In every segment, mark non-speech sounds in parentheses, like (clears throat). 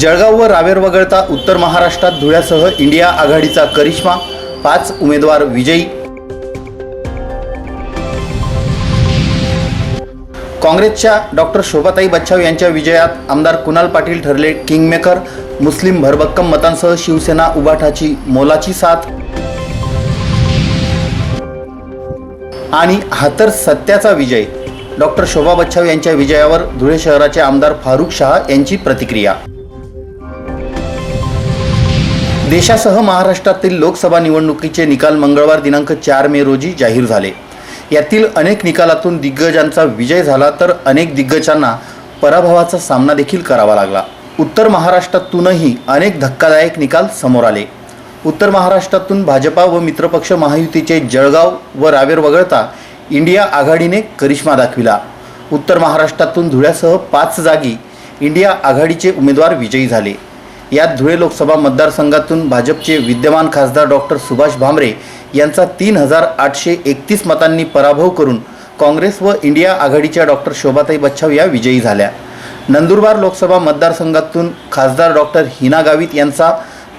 जळगाव व रावेर वगळता उत्तर महाराष्ट्रात धुळ्यासह इंडिया आघाडीचा करिश्मा पाच उमेदवार विजयी. काँग्रेसच्या डॉक्टर शोभाताई बच्छाव यांच्या विजयात आमदार कुणाल पाटील ठरले किंगमेकर मुस्लिम भरभक्कम मतांसह शिवसेना उबाठाची मोलाची साथ. आणि हा तर सत्याचा विजय डॉक्टर शोभा बच्छाव यांच्या विजयावर धुळे शहराचे आमदार फारुख शहा यांची प्रतिक्रिया. देशासह महाराष्ट्रातील लोकसभा निवडणुकीचे निकाल मंगळवार दिनांक चार मे रोजी जाहीर झाले. यातील अनेक निकालातून दिग्गजांचा विजय झाला तर अनेक दिग्गजांना पराभवाचा सामना देखील करावा लागला. उत्तर महाराष्ट्रातूनही अनेक धक्कादायक निकाल समोर आले. उत्तर महाराष्ट्रातून भाजपा व मित्रपक्ष महायुतीचे जळगाव व रावेर वगळता इंडिया आघाडीने करिश्मा दाखविला. उत्तर महाराष्ट्रातून धुळ्यासह पाच जागी इंडिया आघाडीचे उमेदवार विजयी झाले. यात धुळे लोकसभा मतदारसंघातून भाजपचे विद्यमान खासदार डॉक्टर सुभाष भामरे यांचा तीन हजार आठशे एकतीस मतांनी पराभव करून काँग्रेस व इंडिया आघाडीच्या डॉक्टर शोभाताई बच्छाव या विजयी झाल्या. नंदुरबार लोकसभा मतदारसंघातून खासदार डॉक्टर हिना गावित यांचा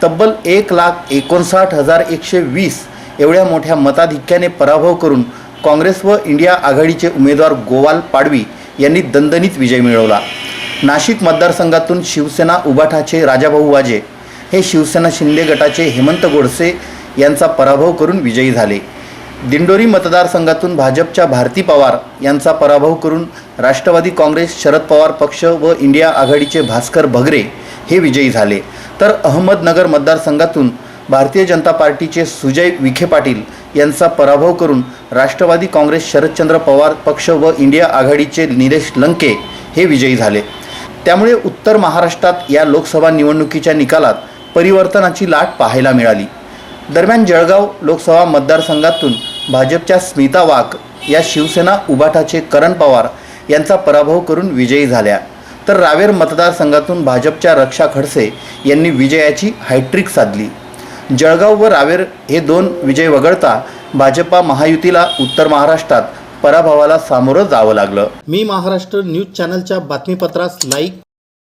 तब्बल एक लाख एकोणसाठ हजार एकशे वीस एवढ्या मोठ्या मताधिक्याने पराभव करून काँग्रेस व इंडिया आघाडीचे उमेदवार गोवाल पाडवी यांनी दणदणीत विजय मिळवला. नाशिक मतदारसंघातून शिवसेना उबाठाचे राजाभाऊ वाजे हे शिवसेना शिंदे गटाचे हेमंत गोडसे यांचा पराभव करून विजयी झाले. दिंडोरी मतदारसंघातून भाजपच्या भारती पवार यांचा पराभव करून राष्ट्रवादी काँग्रेस शरद पवार पक्ष व इंडिया आघाडीचे भास्कर भगरे हे विजयी झाले. तर अहमदनगर मतदारसंघातून भारतीय जनता पार्टीचे सुजय विखे पाटील यांचा पराभव करून राष्ट्रवादी काँग्रेस शरदचंद्र पवार पक्ष व इंडिया आघाडीचे निलेश लंके हे विजयी झाले. त्यामुळे उत्तर महाराष्ट्रात या लोकसभा निवडणुकीच्या निकालात परिवर्तनाची लाट पाहायला मिळाली. दरम्यान जळगाव लोकसभा मतदारसंघातून भाजपच्या स्मिता वाघ या शिवसेना उबाठाचे करण पवार यांचा पराभव करून विजयी झाल्या. तर रावेर मतदारसंघातून भाजपच्या रक्षा खडसे यांनी विजयाची हायट्रिक साधली. जळगाव व रावेर हे दोन विजय वगळता भाजपा महायुतीला उत्तर महाराष्ट्रात पराभवाला सामोरं जावं लागलं. मी महाराष्ट्र न्यूज चॅनलच्या बातमीपत्रास लाईक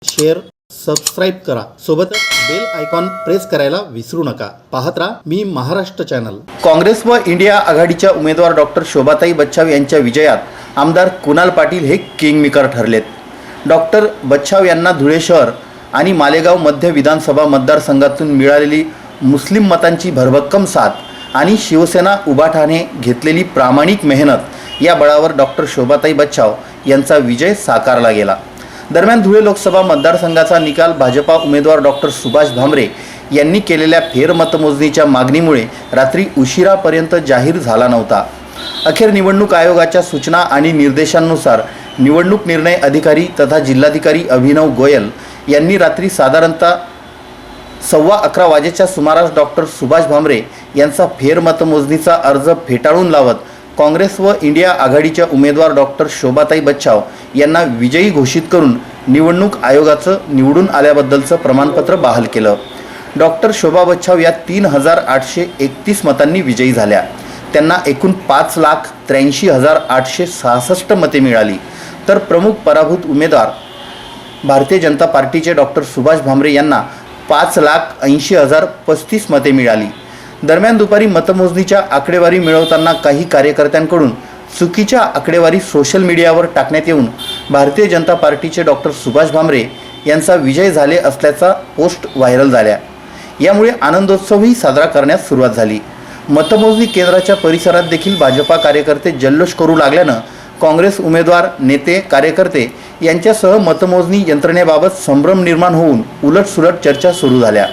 शेअर सबस्क्राईब करा. सोबतच बेल आयकॉन प्रेस करायला विसरू नका. पाहत राहा मी महाराष्ट्र चॅनल. काँग्रेस व इंडिया आघाडीच्या उमेदवार डॉक्टर शोभाताई बच्छाव यांच्या विजयात आमदार कुणाल पाटील हे किंगमेकर ठरलेत. डॉक्टर बच्छाव यांना धुळे शहर आणि मालेगाव मध्य विधानसभा मतदारसंघातून मिळालेली मुस्लिम मतांची भरभक्कम साथ आणि शिवसेना उबाठाने घेतलेली प्रामाणिक मेहनत या बळावर डॉक्टर शोभाताई बच्चाव यांचा विजय साकारला गेला. दरम्यान धुळे लोकसभा मतदारसंघाचा निकाल भाजपा उमेदवार डॉक्टर सुभाष भामरे यांनी केलेल्या फेरमतमोजणीच्या मागणीमुळे रात्री उशिरापर्यंत जाहीर झाला नव्हता. अखेर निवडणूक आयोगाच्या सूचना आणि निर्देशांनुसार निवडणूक निर्णय अधिकारी तथा जिल्हाधिकारी अभिनव गोयल यांनी रात्री साधारणतः सव्वा अकरा वाजेच्या सुमारास डॉक्टर सुभाष भामरे यांचा फेरमतमोजणीचा अर्ज फेटाळून लावत काँग्रेस व इंडिया आघाडीच्या उमेदवार डॉक्टर शोभाताई बच्चाव यांना विजयी घोषित करून निवडणूक आयोगाचं निवडून आल्याबद्दलचं प्रमाणपत्र बहाल केलं. डॉक्टर शोभा बच्छाव या तीन हजार आठशे एकतीस मतांनी विजयी झाल्या. त्यांना एकूण पाच लाख त्र्याऐंशी हजार आठशे सहासष्ट मते मिळाली. तर प्रमुख पराभूत उमेदवार भारतीय जनता पार्टीचे डॉक्टर सुभाष भामरे यांना पाच लाख ऐंशी हजार पस्तीस मते मिळाली. दरम्यान दुपारी मतमोजणीच्या आकडेवारी मिळवताना काही कार्यकर्त्यांकडून चुकीच्या आकडेवारी सोशल मीडियावर टाकण्यात येऊन भारतीय जनता पार्टीचे डॉक्टर सुभाष भामरे यांचा विजय झाले असल्याचा पोस्ट व्हायरल झाल्या. यामुळे आनंदोत्सवही साजरा करण्यास सुरुवात झाली. मतमोजणी केंद्राच्या परिसरात देखील भाजपा कार्यकर्ते जल्लोष करू लागल्यानं काँग्रेस उमेदवार नेते कार्यकर्ते यांच्यासह मतमोजणी यंत्रणेबाबत संभ्रम निर्माण होऊन उलटसुलट चर्चा सुरू झाल्या.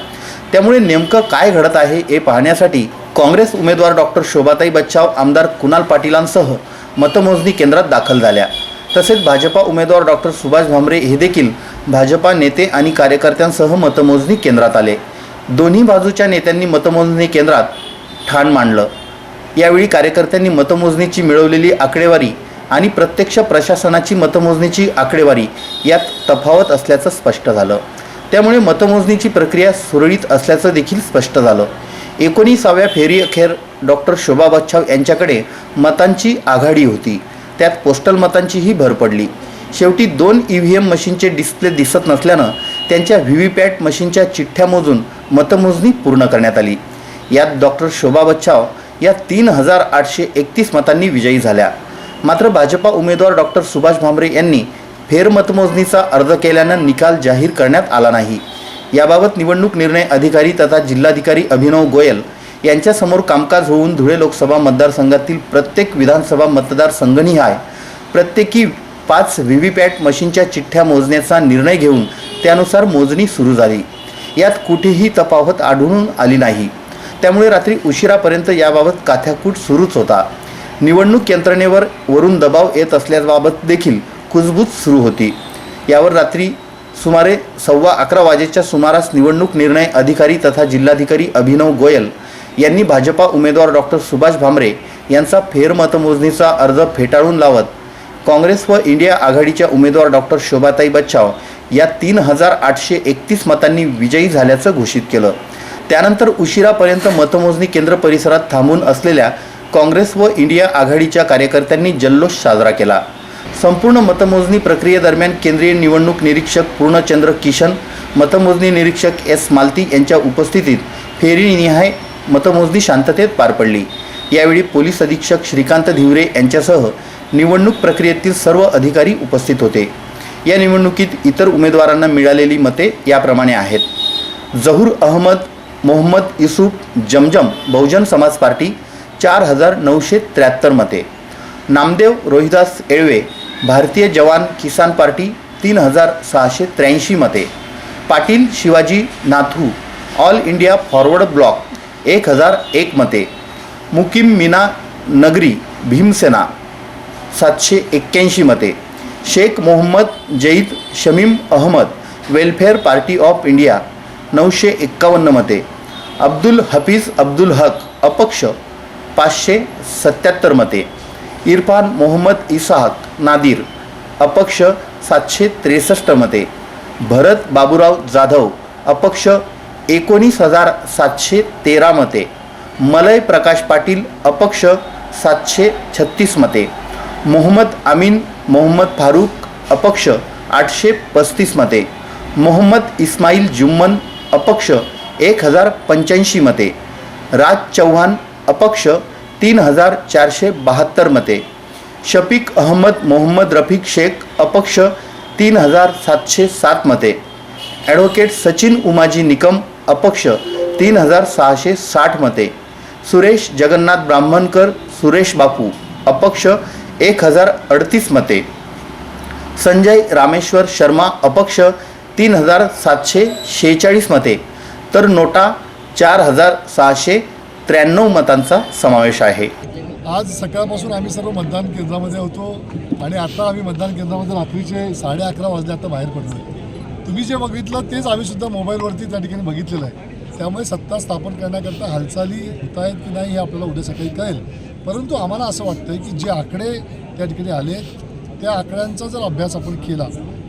त्यामुळे नेमकं काय घडत आहे हे पाहण्यासाठी काँग्रेस उमेदवार डॉक्टर शोभाताई बच्चाव आमदार कुणाल पाटीलांसह मतमोजणी केंद्रात दाखल झाल्या. तसेच भाजपा उमेदवार डॉक्टर सुभाष भामरे हे देखील भाजपा नेते आणि कार्यकर्त्यांसह मतमोजणी केंद्रात आले. दोन्ही बाजूच्या नेत्यांनी मतमोजणी केंद्रात ठाण मांडलं. यावेळी कार्यकर्त्यांनी मतमोजणीची मिळवलेली आकडेवारी आणि प्रत्यक्ष प्रशासनाची मतमोजणीची आकडेवारी यात तफावत असल्याचं स्पष्ट झालं. त्यामुळे मतमोजणीची प्रक्रिया सुरळीत असल्याचं देखील स्पष्ट झालं. एकोणीसाव्या फेरी अखेर डॉक्टर शोभा बच्छाव यांच्याकडे मतांची आघाडी होती. त्यात पोस्टल मतांचीही भर पडली. शेवटी दोन ई व्ही एम मशीनचे डिस्प्ले दिसत नसल्यानं त्यांच्या व्ही व्ही पॅट मशीनच्या चिठ्ठ्या मोजून मतमोजणी पूर्ण करण्यात आली. यात डॉक्टर शोभा बच्छाव या तीन हजार आठशे एकतीस मतांनी विजयी झाल्या. मात्र भाजपा उमेदवार डॉक्टर सुभाष भामरे यांनी फेरमतमोजणीचा अर्ज केल्यानं निकाल जाहीर करण्यात आला नाही. याबाबत निवडणूक निर्णय अधिकारी तथा जिल्हाधिकारी अभिनव गोयल यांच्यासमोर कामकाज होऊन धुळे लोकसभा मतदारसंघातील प्रत्येक विधानसभा मतदारसंघनिहाय प्रत्येकी पाच व्ही व्ही पॅट मशीनच्या चिठ्ठ्या मोजण्याचा निर्णय घेऊन त्यानुसार मोजणी सुरू झाली. यात कुठेही तफावत आढळून आली नाही. त्यामुळे रात्री उशिरापर्यंत याबाबत काथ्याकूट सुरूच होता. निवडणूक यंत्रणेवर वरून दबाव येत असल्याबाबत देखील कुजबूज सुरू होती. यावर रात्री सुमारे सव्वा अकरा वाजेच्या सुमारास निवडणूक निर्णय अधिकारी तथा जिल्हाधिकारी अभिनव गोयल यांनी भाजपा उमेदवार डॉक्टर सुभाष भामरे यांचा फेरमतमोजणीचा अर्ज फेटाळून लावत काँग्रेस व इंडिया आघाडीच्या उमेदवार डॉक्टर शोभाताई बच्चाव या तीन हजार आठशे एकतीस मतांनी विजयी झाल्याचं घोषित केलं. त्यानंतर उशिरापर्यंत मतमोजणी केंद्र परिसरात थांबून असलेल्या काँग्रेस व इंडिया आघाडीच्या कार्यकर्त्यांनी जल्लोष साजरा केला. संपूर्ण मतमोजणी प्रक्रियेदरम्यान केंद्रीय निवडणूक निरीक्षक पूर्णचंद्र किशन मतमोजणी निरीक्षक एस मालती यांच्या उपस्थितीत फेरीनिहाय मतमोजणी शांततेत पार पडली. यावेळी पोलीस अधीक्षक श्रीकांत धिवरे यांच्यासह निवडणूक प्रक्रियेतील सर्व अधिकारी उपस्थित होते. या निवडणुकीत इतर उमेदवारांना मिळालेली मते याप्रमाणे आहेत. जहूर अहमद मोहम्मद युसुफ जमजम बहुजन समाज पार्टी चार हजार नऊशे त्र्याहत्तर मते. नामदेव रोहिदास येळवे भारतीय जवान किसान पार्टी तीन हजार सहाशे त्र्याऐंशी मते. Patil Shivaji Nathu All India Forward Bloc एक हजार एक मते. मुकीम मीना नगरी भीमसेना सातशे एक्क्याऐंशी मते. Shaikh Mohammad Zaid Shamim Ahmad Welfare Party of India नऊशे एक्कावन्न मते. अब्दुल हफीज अब्दुल हक अपक्ष पाचशे सत्याहत्तर मते. इरफान मोहम्मद इसाहक नादिर अपक्ष सातशे त्रेसष्ट मते. भरत बाबूराव जाधव अपक्ष एकोणीस हजार सातशे तेरा मते. मलय प्रकाश पाटील अपक्ष सातशे छत्तीस मते. मोहम्मद अमीन मोहम्मद फारूक अपक्ष आठशे पस्तीस मते. मोहम्मद इस्माईल जुम्मन अपक्ष एक हजार पंच्याऐंशी मते. राज चव्हाण अपक्ष तीन हजार चारशे बहात्तर मते. शफीक अहमद मोहम्मद रफिक शेख अपक्ष तीन हजार सातशे सात मते. ॲडव्होकेट सचिन उमाजी निकम अपक्ष तीन हजार सहाशे साठ मते. सुरेश जगन्नाथ ब्राह्मणकर सुरेश बापू अपक्ष एक हजार अडतीस मते. संजय रामेश्वर शर्मा अपक्ष तीन हजार सातशे शेहेचाळीस मते. तर नोटा चार हजार सहाशे त्र्याण्णव मतांचा समावेश आहे. आज सकाळपासून आम्ही सर्व मतदान केंद्रामध्ये होतो आणि आता आम्ही मतदान केंद्रामध्ये रात्रीचे साडे अकरा वाजले आता बाहेर पडलो तुम्ही जे बघितलं तेच आम्ही सुद्धा मोबाईलवरती त्या ठिकाणी बघितलेलं आहे. त्यामुळे सत्ता स्थापन करण्याकरता हालचाली होत आहेत की नाही हे आपल्याला उद्या सकाळी कळेल. परंतु आम्हाला असं वाटतं की जे आकडे त्या ठिकाणी आले त्या आकड्यांचा जर अभ्यास आपण केला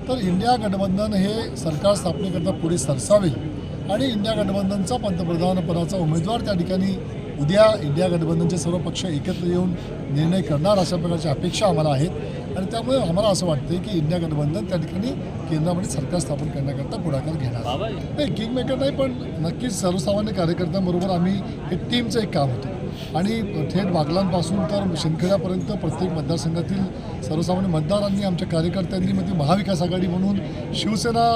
तर इंडिया गठबंधन हे सरकार स्थापनेकरता पुढे सरसावेल. आणि इंडिया गठबंधनचा पंतप्रधानपदाचा उमेदवार त्या ठिकाणी उद्या इंडिया गठबंधनचे सर्व पक्ष एकत्र येऊन निर्णय करणार अशा प्रकारची अपेक्षा आम्हाला आहेत. आणि त्यामुळे आम्हाला असं वाटतं की इंडिया गठबंधन त्या ठिकाणी केंद्रामध्ये सरकार स्थापन करण्याकरता पुढाकार घेणार. नाही किंग मेकर नाही पण नक्कीच सर्वसामान्य कार्यकर्त्यांबरोबर आम्ही हे टीमचं एक काम होतं. आणि थेट बागलांपासून तर शिंदखेड्यापर्यंत प्रत्येक मतदारसंघातील सर्वसामान्य मतदारांनी आमच्या कार्यकर्त्यांनी म्हणजे महाविकास आघाडी म्हणून शिवसेना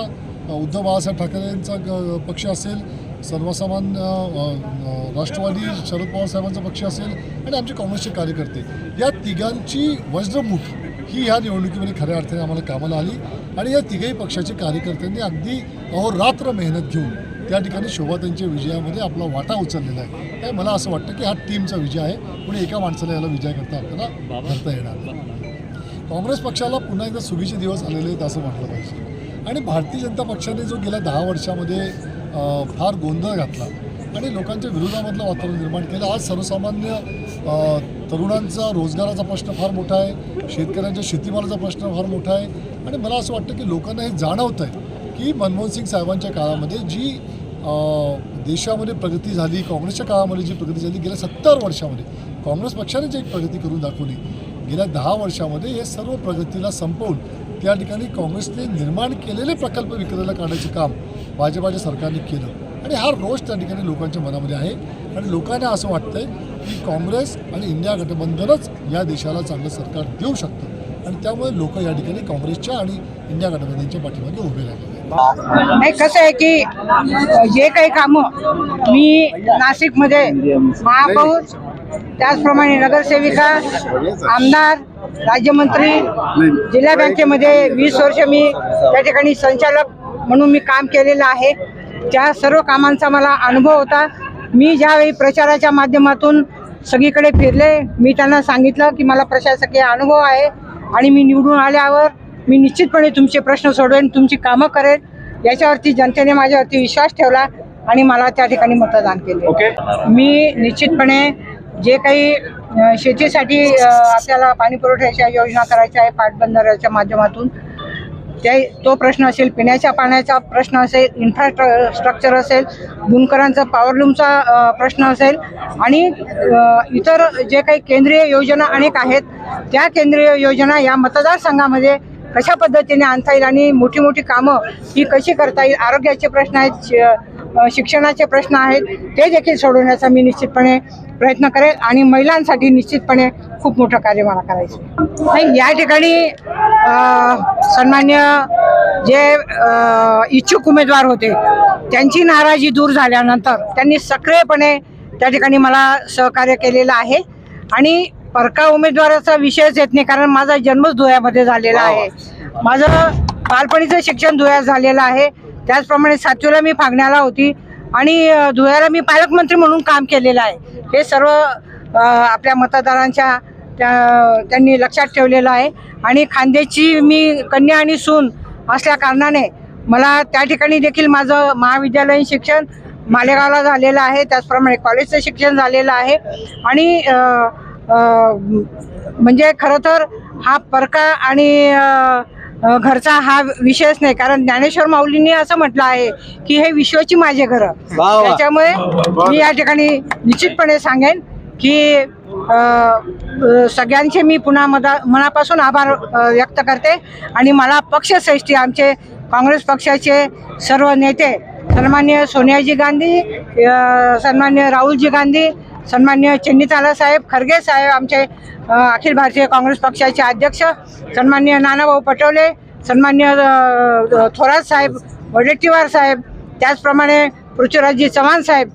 उद्धव बाळासाहेब ठाकरेंचा ग- पक्ष असेल सर्वसामान्य राष्ट्रवादी शरद पवार साहेबांचा पक्ष असेल आणि आमचे काँग्रेसचे कार्यकर्ते. या तिघांची वज्रमुठ ही ह्या निवडणुकीमध्ये खऱ्या अर्थाने आम्हाला कामाला आली आणि या तिघही पक्षाच्या कार्यकर्त्यांनी अगदी अहोरात्र मेहनत घेऊन त्या ठिकाणी शोभातांच्या विजयामध्ये आपला वाटा उचललेला आहे. त्यामुळे मला असं वाटतं की हा टीमचा विजय आहे. पुढे एका माणसाला याला विजय करता आपल्याला धरता येणार. काँग्रेस पक्षाला पुन्हा एकदा सुगीचे दिवस आलेले आहेत असं म्हटलं पाहिजे. आणि भारतीय जनता पक्षाने जो गेल्या दहा वर्षामध्ये फार गोंधळ घातला आणि लोकांच्या विरोधामधलं वातावरण निर्माण केलं आज सर्वसामान्य तरुणांचा रोजगाराचा प्रश्न फार मोठा आहे शेतकऱ्यांच्या शेतीमालाचा प्रश्न फार मोठा आहे आणि मला असं वाटतं की लोकांना हे जाणवतं आहे की मनमोहन सिंग साहेबांच्या काळामध्ये जी देशामध्ये प्रगती झाली काँग्रेसच्या काळामध्ये जी प्रगती झाली गेल्या सत्तर वर्षामध्ये काँग्रेस पक्षाने जी एक प्रगती करून दाखवली. गेल्या दहा वर्षामध्ये हे सर्व प्रगतीला संपवून त्या ठिकाणी काँग्रेसने निर्माण केलेले प्रकल्प विक्रीला काढायचं काम भाजपाच्या सरकारने केलं. आणि हा रोष त्या ठिकाणी लोकांच्या मनामध्ये आहे. आणि लोकांना असं वाटतंय की काँग्रेस आणि इंडिया गठबंधनच या देशाला चांगलं सरकार देऊ शकतं. आणि त्यामुळे लोक या ठिकाणी काँग्रेसच्या आणि इंडिया गठबंधनच्या पाठीमागे उभे राहिले. नाही कसं आहे की जे काही कामं मी नाशिकमध्ये महापौर त्याचप्रमाणे नगरसेविका आमदार राज्यमंत्री जिल्हा बँकेमध्ये वीस वर्ष मी त्या ठिकाणी संचालक म्हणून मी काम केलेलं आहे. त्या सर्व कामांचा मला अनुभव होता. मी ज्यावेळी प्रचाराच्या माध्यमातून सगळीकडे फिरले मी त्यांना सांगितलं की मला प्रशासकीय अनुभव आहे आणि मी निवडून आल्यावर मी निश्चितपणे तुमचे प्रश्न सोडवेन तुमची कामं करेन. याच्यावरती जनतेने माझ्यावरती विश्वास ठेवला आणि मला त्या ठिकाणी मतदान केले. मी निश्चितपणे जे काही शेतीसाठी आपल्याला पाणी पुरवठ्याच्या योजना करायच्या आहे पाटबंधाऱ्याच्या माध्यमातून. ते तो प्रश्न असेल पिण्याच्या पाण्याचा प्रश्न असेल इन्फ्रास्ट्रक्चर असेल बुनकरांचा पॉवरलूमचा प्रश्न असेल आणि इतर जे काही केंद्रीय योजना अनेक आहेत त्या केंद्रीय योजना या मतदारसंघामध्ये कशा पद्धतीने आणता येईल आणि मोठी मोठी कामं ही कशी करता येईल आरोग्याचे प्रश्न आहेत शिक्षणाचे प्रश्न आहेत ते देखील सोडवण्याचा मी निश्चितपणे प्रयत्न करेल आणि महिलांसाठी निश्चितपणे खूप मोठं कार्य मला करायचं आहे. नाही या ठिकाणी सन्मान्य जे इच्छुक उमेदवार होते त्यांची नाराजी दूर झाल्यानंतर त्यांनी सक्रियपणे त्या ठिकाणी मला सहकार्य केलेलं आहे. आणि परका उमेदवाराचा विषयच येत नाही कारण माझा जन्मच धुळ्यामध्ये झालेला आहे. माझं बालपणीचं शिक्षण धुळ्यात झालेलं आहे. त्याचप्रमाणे सातवीला मी फागण्याला होती आणि धुळ्याला मी पालकमंत्री म्हणून काम केलेलं आहे. हे सर्व आपल्या मतदारांच्या त्या त्यांनी लक्षात ठेवलेलं आहे. आणि खांद्याची मी कन्या आणि सून असल्या कारणाने मला त्या ठिकाणी देखील माझं महाविद्यालयीन शिक्षण मालेगावला झालेलं आहे. त्याचप्रमाणे कॉलेजचं शिक्षण झालेलं आहे. आणि म्हणजे खरं तर हा परका आणि घरचा हा विषयच नाही. कारण ज्ञानेश्वर माऊलींनी असं म्हटलं आहे की हे विश्वाची माझे घर. त्याच्यामुळे मी या ठिकाणी निश्चितपणे सांगेन की सगळ्यांचे मी पुन्हा मदा मनापासून आभार व्यक्त करते. आणि मला पक्षश्रेष्ठी आमचे काँग्रेस पक्षाचे सर्व नेते सन्मान्य सोनियाजी गांधी सन्मान्य राहुलजी गांधी सन्मान्य चेन्नीताला साहेब खरगे साहेब आमचे अखिल भारतीय काँग्रेस पक्षाचे अध्यक्ष सन्मान्य नानाभाऊ पटोले सन्मान्य थोरात साहेब वडेट्टीवार साहेब त्याचप्रमाणे पृथ्वीराजजी चव्हाण साहेब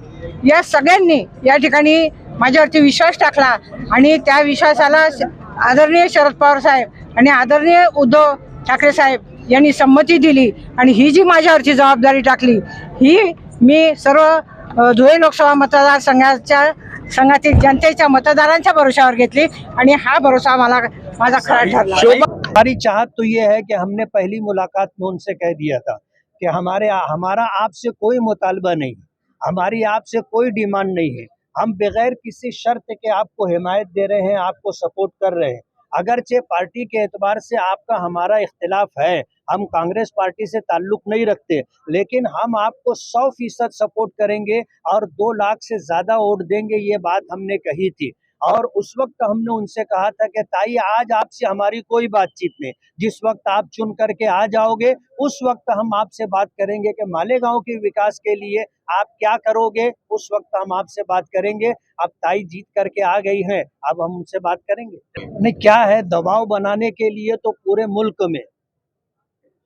या सगळ्यांनी या ठिकाणी माझ्यावरती विश्वास टाकला आणि त्या विश्वासाला श- आदरणीय शरद पवार साहेब आणि आदरणीय उद्धव ठाकरे साहेब यांनी संमती दिली आणि ही जी माझ्यावरची जबाबदारी टाकली ही मी सर्व धुळे लोकसभा मतदारसंघाच्या संघातील जनतेच्या मतदारांच्या भरोशावर घेतली आणि हा भरोसा मला माझा खरा ठरला. हमारी चाहत तो ये है कि हमने पहली मुलाकात में उनसे कह दिया था कि हमारे हमारा आपसे कोई मुतालबा नहीं हमारी आपसे कोई डिमांड नहीं है हम बगैर किसी शर्त के आपको हिमायत दे रहे हैं आपको सपोर्ट कर रहे हैं अगरचे पार्टी के एतबार से आपका हमारा इख्तिलाफ है हम कांग्रेस पार्टी से ताल्लुक नहीं रखते, लेकिन हम आपको सौ फ़ीसद सपोर्ट करेंगे और दो लाख से ज़्यादा वोट देंगे, ये बात हमने कही थी। और उस वक्त हमने उनसे कहा था कि, ताई, आज आपसे हमारी कोई बातचीत नहीं। जिस वक्त आप चुन करके आ जाओगे, उस वक्त हम आपसे बात करेंगे कि मालेगांव के विकास के लिए आप क्या करोगे, उस वक्त हम आपसे बात करेंगे। अब ताई जीत करके आ गई हैं, अब हम उनसे बात करेंगे। नहीं, क्या है दबाव बनाने के लिए तो पूरे मुल्क में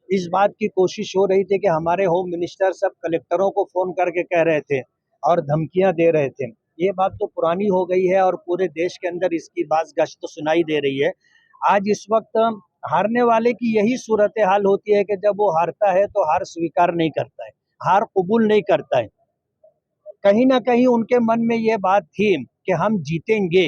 इस बात की कोशिश हो रही थी कि हमारे होम मिनिस्टर सब कलेक्टरों को फ़ोन करके कह रहे थे और धमकियाँ दे रहे थे। ये बात तो पुरानी हो गई है और पूरे देश के अंदर इसकी बात गश्त तो सुनाई दे रही है। आज इस वक्त हारने वाले की यही सूरत हाल होती है कि जब वो हारता है तो हार स्वीकार नहीं करता है, हार कबूल नहीं करता है। कहीं ना कहीं उनके मन में ये बात थी कि हम जीतेंगे,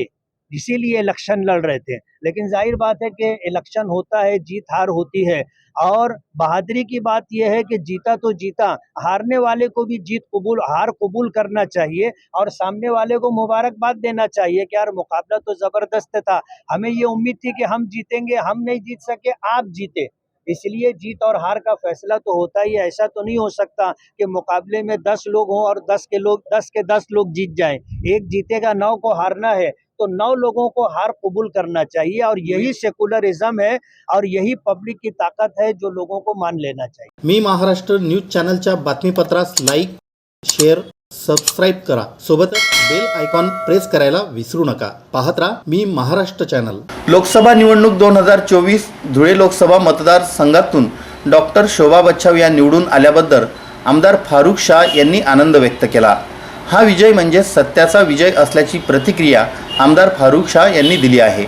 इसीलिए इलेक्शन लड़ रहे थे। लेकिन ज़ाहिर बात है कि इलेक्शन होता है, जीत हार होती है। और बहादुरी की बात यह है कि जीता तो जीता, हारने वाले को भी जीत कबूल, हार कबूल करना चाहिए और सामने वाले को मुबारकबाद देना चाहिए कि यार मुकाबला तो ज़बरदस्त था। हमें ये उम्मीद थी कि हम जीतेंगे, हम नहीं जीत सके, आप जीते। इसलिए जीत और हार का फैसला तो होता ही है, ऐसा तो नहीं हो सकता कि मुकाबले में दस लोग हों और दस के लोग, दस के दस लोग जीत जाएँ। एक जीतेगा, नौ को हारना है। तो नौ लोगों को हार कबूल करना चाहिए और यही सेकुलरिज्म है और यही पब्लिक की ताकत है जो लोगों को मान लेना चाहिए। मी महाराष्ट्र न्यूज चॅनलच्या बातमीपत्रास लाईक शेअर सबस्क्राईब करा. सोबतच बेल आयकॉन प्रेस करायला विसरू नका. पाहत राहा मी महाराष्ट्र चॅनल लोकसभा निवडणूक दोन हजार चोवीस धुळे लोकसभा मतदारसंघातून डॉक्टर शोभा बच्छाव या निवडून आल्याबद्दल आमदार फारुख शाह यांनी आनंद व्यक्त केला. हा विजय म्हणजे सत्याचा विजय असल्याची प्रतिक्रिया आमदार फारुख शाह यांनी दिली आहे.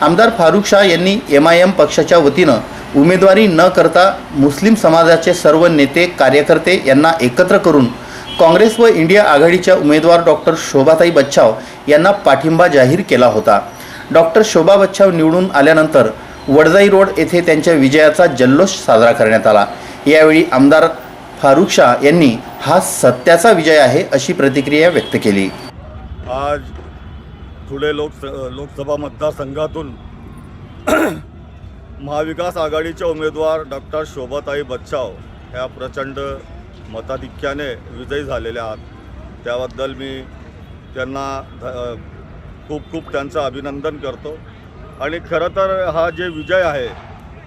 आमदार फारुख शाह यांनी एम आय एम पक्षाच्या वतीनं उमेदवारी न करता मुस्लिम समाजाचे सर्व नेते कार्यकर्ते यांना एकत्र करून काँग्रेस व इंडिया आघाडीच्या उमेदवार डॉक्टर शोभाताई बच्छाव यांना पाठिंबा जाहीर केला होता. डॉक्टर शोभा बच्छाव निवडून आल्यानंतर वडजाई रोड येथे त्यांच्या विजयाचा जल्लोष साजरा करण्यात आला. यावेळी आमदार फारुख शाह यांनी हा सत्याचा विजय आहे अशी प्रतिक्रिया व्यक्त केली. आज धुळे लोक लोकसभा मतदारसंघातून (clears throat) महाविकास आघाडीचे उमेदवार डॉक्टर शोभाताई बच्चाव ह्या प्रचंड मताधिक्याने विजयी झालेल्या आहात. त्याबद्दल मी त्यांना ध- खूप खूप त्यांचं अभिनंदन करतो. आणि खरं तर हा जे विजय आहे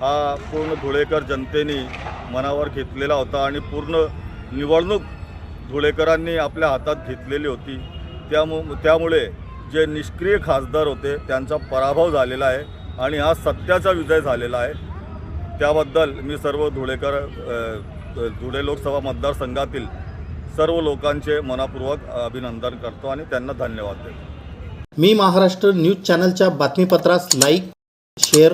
हा पूर्ण धुळेकर जनतेने मनावर घेतलेला होता आणि पूर्ण निवडणूक धुळेकरांनी आपल्या हातात घेतलेली होती. त्यामु त्यामुळे जे निष्क्रिय खासदार होते त्यांचा पराभव झालेला आहे आणि हा सत्याचा विजय झालेला आहे. त्याबद्दल मी सर्व धुळेकर धुळे लोकसभा मतदारसंघातील सर्व लोकांचे मनापूर्वक अभिनंदन करतो आणि त्यांना धन्यवाद देतो. मी महाराष्ट्र न्यूज चॅनलच्या बातमीपत्रास लाईक शेअर